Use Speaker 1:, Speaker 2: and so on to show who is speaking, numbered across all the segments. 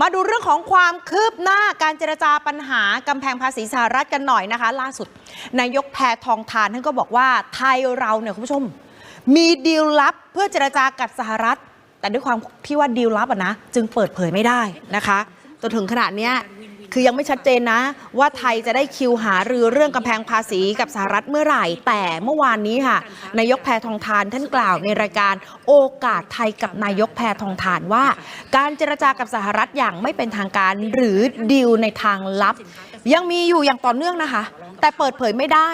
Speaker 1: มาดูเรื่องของความคืบหน้าการเจรจาปัญหากำแพงภาษีสหรัฐกันหน่อยนะคะ ล่าสุด นายกแพทองทานท่านก็บอกว่าไทยเราเนี่ยคุณผู้ชม มีดีลลับเพื่อเจรจากับสหรัฐ แต่ด้วยความที่ว่าดีลลับอะนะ จึงเปิดเผยไม่ได้นะคะจนถึงขนาดเนี้ย คือยังไม่ชัดเจนนะ ว่าไทยจะได้คิวหารือเรื่องกำแพงภาษีกับสหรัฐเมื่อไหร่ แต่เมื่อวานนี้ค่ะนายกแพทองทานท่านกล่าวในรายการโอกาสไทยกับนายกแพทองทานว่า การเจรจากับสหรัฐอย่างไม่เป็นทางการหรือดีลในทางลับ ยังมีอยู่อย่างต่อเนื่องนะคะ แต่เปิดเผยไม่ได้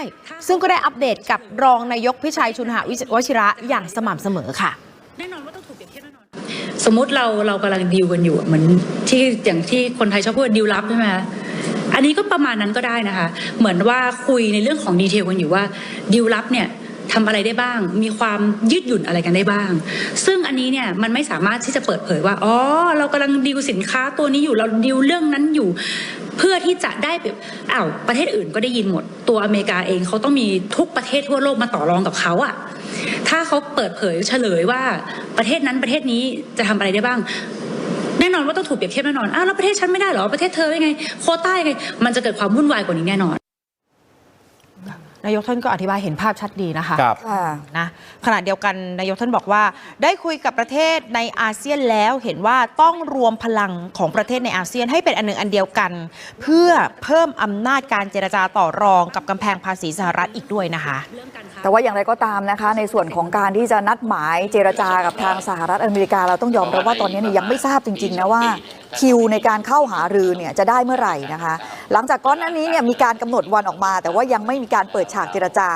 Speaker 1: ซึ่งก็ได้อัปเดตกับรองนายกพิชัยชุนหวิวชิระอย่างสม่ำเสมอค่ะ
Speaker 2: แน่นอนว่าต้องถูกเปรียบเทียบแน่นอน สมมติเราเรากำลังดีลกันอยู่เหมือนที่อย่างที่คนไทยชอบพูดดีลลับใช่ไหมคะอันนี้ก็ประมาณนั้นก็ได้นะคะ เหมือนว่าคุยในเรื่องของดีเทลกันอยู่ว่าดีลลับเนี่ยทำอะไรได้บ้าง มีความยืดหยุ่นอะไรกันได้บ้าง ซึ่งอันนี้เนี่ยมันไม่สามารถที่จะเปิดเผยว่า อ๋อ เรากำลังดีลสินค้าตัวนี้อยู่ เราดีลเรื่องนั้นอยู่ เพื่อที่จะได้แบบอ้าว ประเทศอื่นก็ได้ยินหมด ตัวอเมริกาเองเขาต้องมีทุกประเทศทั่วโลกมาต่อรองกับเขาอะ ถ้าเขาเปิดเผยเฉลยว่าประเทศนั้นประเทศนี้จะทำอะไรได้บ้าง แน่นอนว่าต้องถูกเปรียบเทียบแน่นอนอ้าวแล้วประเทศฉันไม่ได้เหรอประเทศเธอเป็นไง โคต้ายังไง มันจะเกิดความวุ่นวายกว่านี้แน่นอน
Speaker 1: นายกท่านก็อธิบายเห็นภาพชัดดีนะคะ
Speaker 3: ครับ
Speaker 4: ค่ะ
Speaker 1: นะขณะเดียวกันนายกท่านบอกว่า ได้คุยกับประเทศในอาเซียนแล้วเห็นว่าต้องรวมพลังของประเทศในอาเซียนให้เป็นอันหนึ่งอันเดียวกัน เพื่อเพิ่มอำนาจการเจรจาต่อรองกับกำแพงภาษีสหรัฐอีกด้วยนะคะ
Speaker 4: แต่ว่าอย่างไรก็ตามนะคะ ในส่วนของการที่จะนัดหมายเจรจากับทางสหรัฐอเมริกาเราต้องยอมรับว่าตอนนี้เนี่ยยังไม่ทราบจริงๆนะว่า คิวในการเข้าหารือเนี่ยจะได้เมื่อไหร่นะคะ หลังจากก้อนหน้านี้เนี่ยมีการกำหนดวันออกมา แต่ว่ายังไม่มีการเปิดฉากเจรจา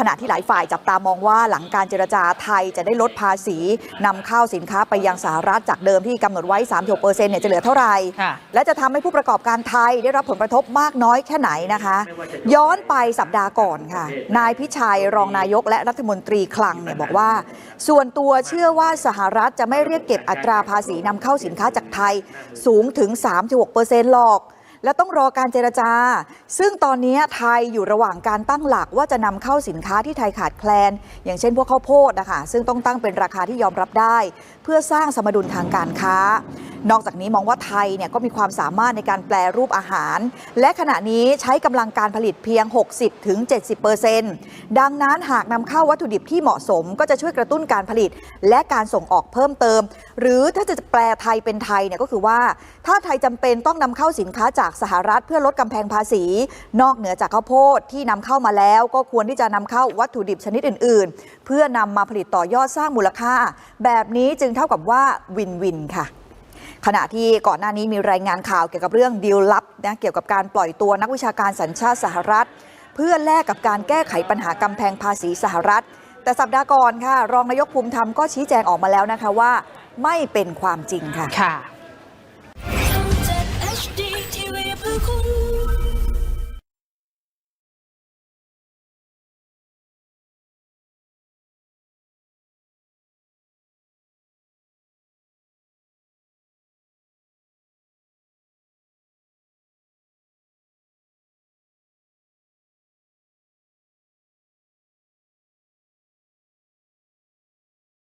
Speaker 4: ขณะที่หลายฝ่ายจับตามองว่าหลังการเจรจาไทยจะได้ลดภาษีนำเข้าสินค้าไปยังสหรัฐจากเดิมที่กำหนดไว้ 36%เนี่ยจะเหลือเท่าไหร่
Speaker 1: ค่ะ
Speaker 4: และจะทำให้ผู้ประกอบการไทยได้รับผลกระทบมากน้อยแค่ไหนนะคะ ย้อนไปสัปดาห์ก่อนค่ะ นายพิชัยรองนายกและรัฐมนตรีคลังเนี่ยบอกว่า ส่วนตัวเชื่อว่าสหรัฐจะไม่เรียกเก็บอัตราภาษีนำเข้าสินค้าจากไทยสูงถึง 3-6%หรอก และต้องรอการเจรจา ซึ่งตอนนี้ไทยอยู่ระหว่างการตั้งหลักว่าจะนำเข้าสินค้าที่ไทยขาดแคลน อย่างเช่นพวกข้าวโพดนะคะซึ่งต้องตั้งเป็นราคาที่ยอมรับได้ เพื่อสร้างสมดุลทางการค้า นอกจากนี้มองว่าไทยเนี่ยก็มีความสามารถในการแปลรูปอาหาร และขณะนี้ใช้กำลังการผลิตเพียง 60-70%ดังนั้นหากนำเข้าวัตถุดิบที่เหมาะสม ก็จะช่วยกระตุ้นการผลิต และการส่งออกเพิ่มเติม หรือถ้าจะแปลไทยเป็นไทยเนี่ยก็คือว่า ถ้าไทยจำเป็นต้องนำเข้าสินค้าจากสหรัฐเพื่อลดกำแพงภาษี นอกเหนือจากข้าวโพดที่นำเข้ามาแล้ว ก็ควรที่จะนำเข้าวัตถุดิบชนิดอื่น ๆ เพื่อนำมาผลิตต่อยอดสร้างมูลค่า แบบนี้จึงเท่ากับว่าวินวินค่ะ ขณะที่ก่อนหน้านี้มีรายงานข่าวเกี่ยวกับเรื่องดีลลับนะเกี่ยวกับการปล่อยตัวนักวิชาการสัญชาติสหรัฐ เพื่อแลกกับการแก้ไขปัญหากำแพงภาษีสหรัฐ แต่สัปดาห์ก่อนค่ะ รองนายกภูมิธรรมก็ชี้แจงออกมาแล้วนะคะว่า ไม่เป็นความจริงค่ะ